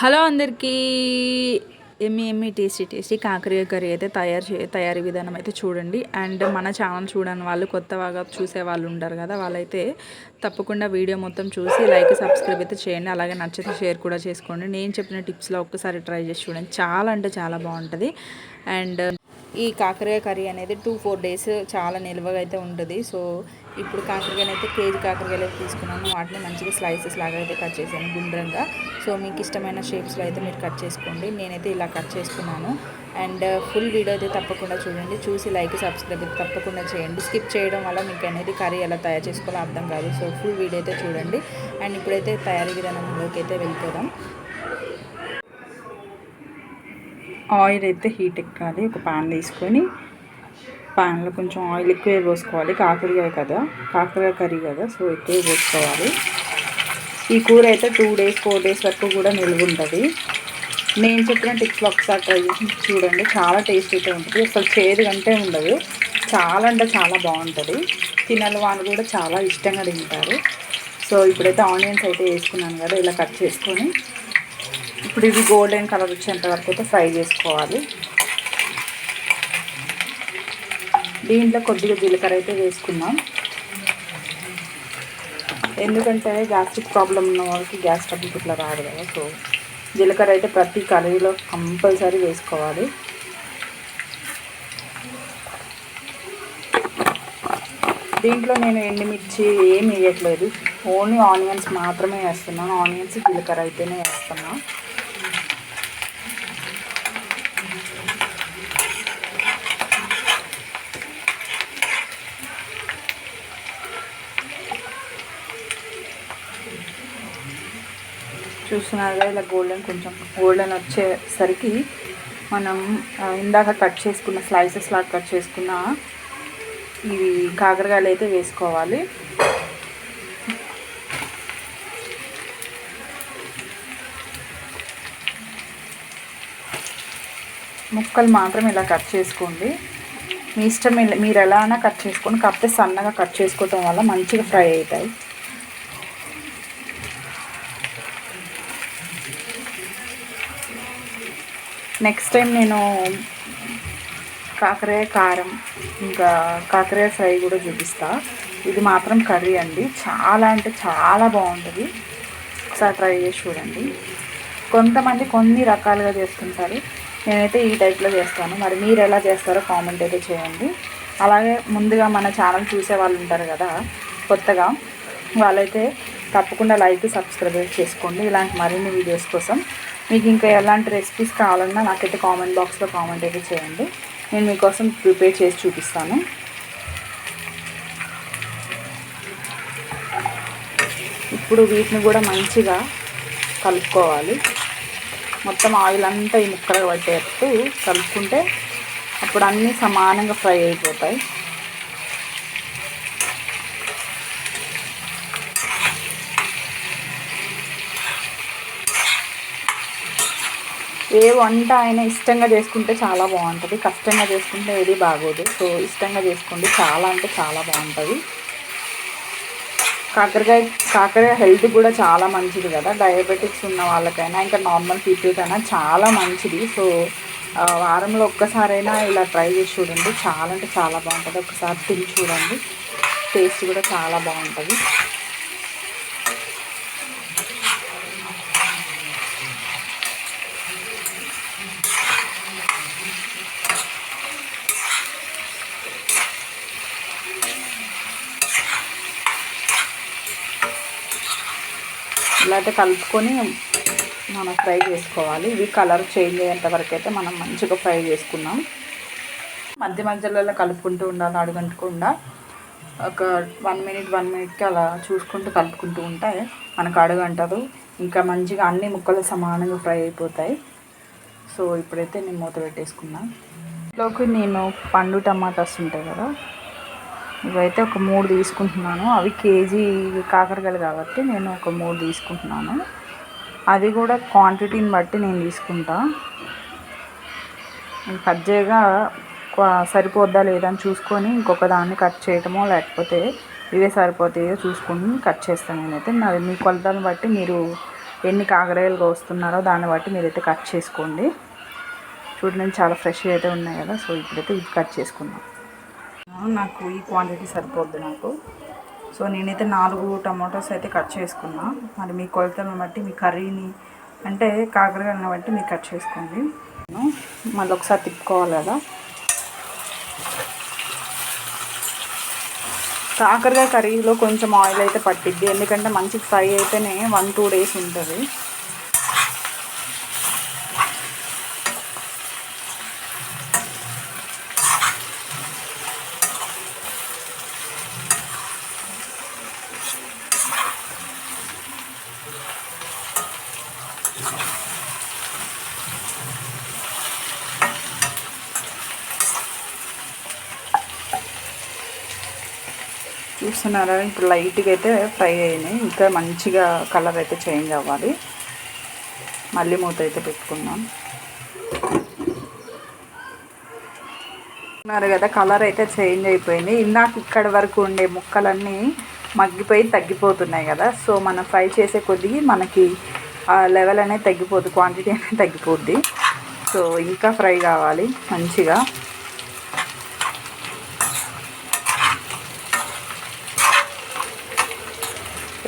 Hello అందరికీ. Yummy yummy tasty tasty కాకరకాయ curry అయితే తయారు చే తయారీ విధానం అయితే చూడండి. అండ్ మన ఛానల్ చూడని వాళ్ళు కొత్తగా చూసే వాళ్ళు ఉంటారు కదా. వాళ్ళైతే తప్పకుండా వీడియో మొత్తం చూసి లైక్ సబ్స్క్రైబ్ అయితే చేయండి. అలాగే నచ్చితే షేర్ కూడా చేసుకోండి. నేను చెప్పిన టిప్స్లో ఒక్కసారి ట్రై చేసి చూడండి. చాలా అంటే చాలా బాగుంటుంది. అండ్ ఈ కాకరకాయ కర్రీ అనేది టూ ఫోర్ డేస్ చాలా నిల్వగా అయితే ఉంటుంది. సో ఇప్పుడు కాకరకాయలు అయితే కేజీ కాకరకాయలు అయితే తీసుకున్నాను. వాటిని మంచిగా స్లైసెస్ లాగా అయితే కట్ చేశాను గుండ్రంగా. సో మీకు ఇష్టమైన షేప్స్లో అయితే మీరు కట్ చేసుకోండి. నేనైతే ఇలా కట్ చేసుకున్నాను. అండ్ ఫుల్ వీడియో అయితే తప్పకుండా చూడండి. చూసి లైక్ సబ్స్క్రైబ్ అయితే తప్పకుండా చేయండి. స్కిప్ చేయడం వల్ల మీకు అనేది కర్రీ ఎలా తయారు చేసుకోవాలో అర్థం కాదు. సో ఫుల్ వీడియో అయితే చూడండి. అండ్ ఇప్పుడైతే తయారీ విధానంలోకి అయితే వెళ్ళిపోదాం. ఆయిల్ అయితే హీట్ ఎక్కాలి. ఒక పాన్ తీసుకొని ప్యాన్లో కొంచెం ఆయిల్ ఎక్కువ పోసుకోవాలి. కాకరకాయ కదా. కాకరకాయ కర్రీ కదా. సో ఎక్కువ పోసుకోవాలి. ఈ కూర అయితే టూ డేస్ ఫోర్ డేస్ వరకు కూడా నిలువ ఉంటుంది. నేను చెప్పిన టిప్స్లో ఒకసారి ట్రై చేసి చూడండి. చాలా టేస్ట్ అయితే ఉంటుంది. అసలు చేదు కంటే ఉండదు. చాలా అంటే చాలా బాగుంటుంది. తినని వాళ్ళు కూడా చాలా ఇష్టంగా తింటారు. సో ఇప్పుడైతే ఆనియన్స్ అయితే వేసుకున్నాను కదా ఇలా కట్ చేసుకొని. ఇప్పుడు ఇది గోల్డెన్ కలర్ వచ్చేంత వరకు అయితే ఫ్రై చేసుకోవాలి. దీంట్లో కొద్దిగా జీలకర్ర అయితే వేసుకుందాం. ఎందుకంటే గ్యాస్ట్రిక్ ప్రాబ్లం ఉన్న వాళ్ళకి గ్యాస్ ట్రబుల్ ఇట్లా రాదు కదా సో జీలకర్ర అయితే ప్రతి కర్రీలో కంపల్సరీ వేసుకోవాలి. దీంట్లో నేను ఎండుమిర్చి ఏం వేయట్లేదు. ఓన్లీ ఆనియన్స్ మాత్రమే వేస్తున్నాను. ఆనియన్స్ జీలకర్ర అయితేనే వేస్తున్నాను చూస్తున్నారుగా ఇలా గోల్డెన్ కొంచెం గోల్డెన్ వచ్చేసరికి మనం ఇందాక కట్ చేసుకున్న స్లైసెస్ లాగా కట్ చేసుకున్న ఇవి కాకరకాయలు అయితే వేసుకోవాలి. ముక్కలు మాత్రం ఇలా కట్ చేసుకోండి. మీ ఇష్టం మీరు ఎలా అయినా కట్ చేసుకోండి కాకపోతే సన్నగా కట్ చేసుకోవటం వల్ల మంచిగా ఫ్రై అవుతాయి. నెక్స్ట్ టైం నేను కాకరే కారం ఇంకా కాకరే ఫ్రై కూడా చూపిస్తా. ఇది మాత్రం కర్రీ అండి. చాలా అంటే చాలా బాగుంటుంది. ఒకసారి ట్రై చేసి చూడండి. కొంతమంది కొన్ని రకాలుగా చేసుకుంటారు నేనైతే ఈ టైప్లో చేస్తాను. మరి మీరు ఎలా చేస్తారో కామెంట్ అయితే చేయండి. అలాగే ముందుగా మన ఛానల్ చూసే వాళ్ళు ఉంటారు కదా కొత్తగా వాళ్ళైతే తప్పకుండా లైక్ సబ్స్క్రైబ్ చేసుకోండి. ఇలాంటి మరిన్ని వీడియోస్ కోసం మీకు ఇంకా ఎలాంటి రెసిపీస్ కావాలన్నా నాకైతే కామెంట్ బాక్స్లో కామెంట్ అయితే చేయండి. నేను మీకోసం ప్రిపేర్ చేసి చూపిస్తాను. ఇప్పుడు వీటిని కూడా మంచిగా కలుపుకోవాలి. మొత్తం ఆయిల్ అంతా ఈ ముక్కలు పట్టేటట్టు కలుపుకుంటే అప్పుడు అన్నీ సమానంగా ఫ్రై అయిపోతాయి. ఏ వంట అయినా ఇష్టంగా చేసుకుంటే చాలా బాగుంటుంది. కష్టంగా చేసుకుంటే ఏది బాగోదు. సో ఇష్టంగా చేసుకోండి. చాలా అంటే చాలా బాగుంటుంది. కాకరకాయ కాకరకాయ హెల్త్ కూడా చాలా మంచిది కదా. డయాబెటిక్స్ ఉన్న వాళ్ళకైనా ఇంకా నార్మల్ పీపుల్కైనా చాలా మంచిది. సో వారంలో ఒక్కసారైనా ఇలా ట్రై చేసి చూడండి. చాలా అంటే చాలా బాగుంటుంది. ఒకసారి తిని చూడండి. టేస్ట్ కూడా చాలా బాగుంటుంది. ఇలా అయితే కలుపుకొని మనం ఫ్రై చేసుకోవాలి. ఇవి కలర్ చేంజ్ అయ్యేంత వరకు అయితే మనం మంచిగా ఫ్రై చేసుకున్నాం మధ్య మధ్యలో కలుపుకుంటూ ఉండాలి అడుగంటకుండా. ఒక వన్ మినిట్ వన్ మినిట్కి అలా చూసుకుంటూ కలుపుకుంటూ ఉంటే మనకు అడుగంటదు. ఇంకా మంచిగా అన్ని ముక్కలు సమానంగా ఫ్రై అయిపోతాయి. సో ఇప్పుడైతే నేను మూత పెట్టేసుకున్నాను ఇంట్లోకి నేను పండు టమాటాస్ ఉంటాయి కదా ఇవైతే ఒక మూడు తీసుకుంటున్నాను. అవి కేజీ కాకరకాయలు కాబట్టి నేను ఒక మూడు తీసుకుంటున్నాను. అది కూడా క్వాంటిటీని బట్టి నేను తీసుకుంటా. కట్ సరిపోద్దా లేదా అని చూసుకొని ఇంకొక దాన్ని కట్ చేయటమో లేకపోతే ఇవే సరిపోతాయో చూసుకుని కట్ చేస్తాను నేనైతే. నాది మీ కొలతలను బట్టి మీరు ఎన్ని కాకరకాయలు కోస్తున్నారో దాన్ని బట్టి మీరైతే కట్ చేసుకోండి. చూడండి చాలా ఫ్రెష్గా అయితే ఉన్నాయి కదా సో ఇప్పుడైతే ఇది కట్ చేసుకుందాం. నాకు ఈ క్వాంటిటీ సరిపోద్ది నాకు. సో నేనైతే నాలుగు టమాటోస్ అయితే కట్ చేసుకున్నా. మరి మీ కొలతలను బట్టి మీ కర్రీని అంటే కాకరకాయలను బట్టి మీరు కట్ చేసుకోండి. మళ్ళీ ఒకసారి తిప్పుకోవాలి కదా. కాకరకాయ కర్రీలో కొంచెం ఆయిల్ అయితే పట్టిద్ది. ఎందుకంటే మంచి ఫ్రై అయితేనే వన్ టూ డేస్ ఉంటుంది. చూస్తున్నారా? ఇప్పుడు లైట్గా అయితే ఫ్రై అయినాయి. ఇంకా మంచిగా కలర్ అయితే చేంజ్ అవ్వాలి. మళ్ళీ మూత అయితే పెట్టుకుందాం. ఉన్నారు కదా కలర్ అయితే చేంజ్ అయిపోయింది. ఇందాక ఇక్కడ వరకు ఉండే ముక్కలన్నీ మగ్గిపోయి తగ్గిపోతున్నాయి కదా. సో మనం ఫ్రై చేసే కొద్దిగా మనకి లెవెల్ అనేది తగ్గిపోద్ది క్వాంటిటీ అనేది తగ్గిపోద్ది. సో ఇంకా ఫ్రై కావాలి మంచిగా.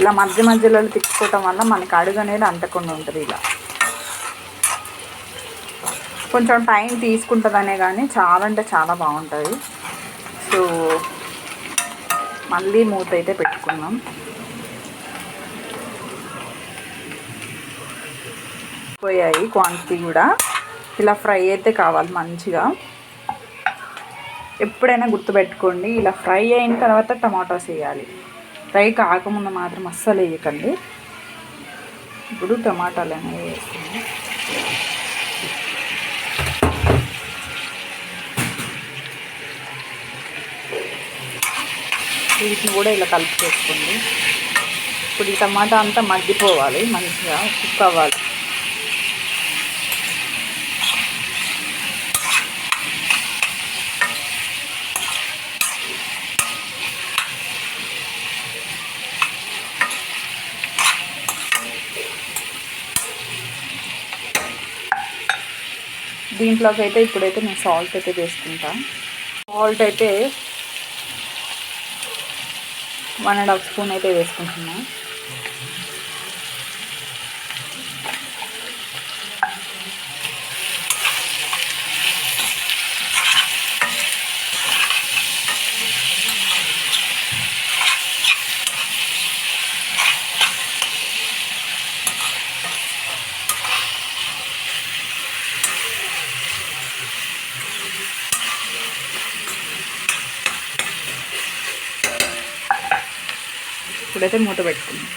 ఇలా మధ్య మధ్యలో తిప్పుకోవటం వల్ల మనకి అడుగు అనేది అంటకుండా ఉంటుంది ఇలా. కొంచెం టైం తీసుకుంటుందనే కానీ చాలా అంటే చాలా బాగుంటుంది. సో మళ్ళీ మూత అయితే పెట్టుకున్నాం పోయాయి క్వాంటిటీ కూడా. ఇలా ఫ్రై అయితే కావాలి మంచిగా. ఎప్పుడైనా గుర్తుపెట్టుకోండి ఇలా ఫ్రై అయిన తర్వాత టమాటోస్ వేయాలి. ఫ్రై కాకముందు మాత్రం అస్సలు వేయకండి. ఇప్పుడు టమాటాలు అనేవి వేస్తుంది వీటిని కూడా ఇలా కలిపి చేసుకోండి ఇప్పుడు ఈ టమాటా అంతా మగ్గిపోవాలి మంచిగా కుక్ అవ్వాలి. దీంట్లోకి అయితే ఇప్పుడైతే నేను సాల్ట్ అయితే వేసుకుంటా. సాల్ట్ అయితే వన్ అండ్ హాఫ్ స్పూన్ అయితే వేసుకుంటున్నాను ఇప్పుడైతే మూత పెట్టుకుందాం.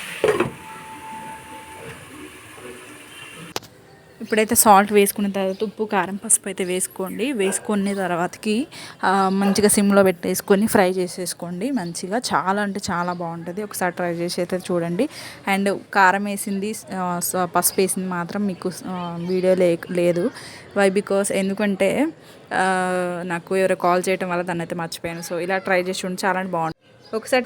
ఇప్పుడైతే సాల్ట్ వేసుకున్న తర్వాత ఉప్పు కారం పసుపు అయితే వేసుకోండి. వేసుకున్న తర్వాతకి మంచిగా సిమ్లో పెట్టేసుకొని ఫ్రై చేసేసుకోండి. మంచిగా చాలా అంటే చాలా బాగుంటుంది. ఒకసారి ట్రై చేసి అయితే చూడండి. అండ్ కారం వేసింది పసుపు వేసింది మాత్రం మీకు వీడియో లే లేదు. వై బికాస్ ఎందుకంటే నాకు ఎవరో కాల్ చేయడం వల్ల దాన్ని అయితే మర్చిపోయాను. సో ఇలా ట్రై చేసి చూడండి. చాలా బాగుంటుంది. ఒకసారి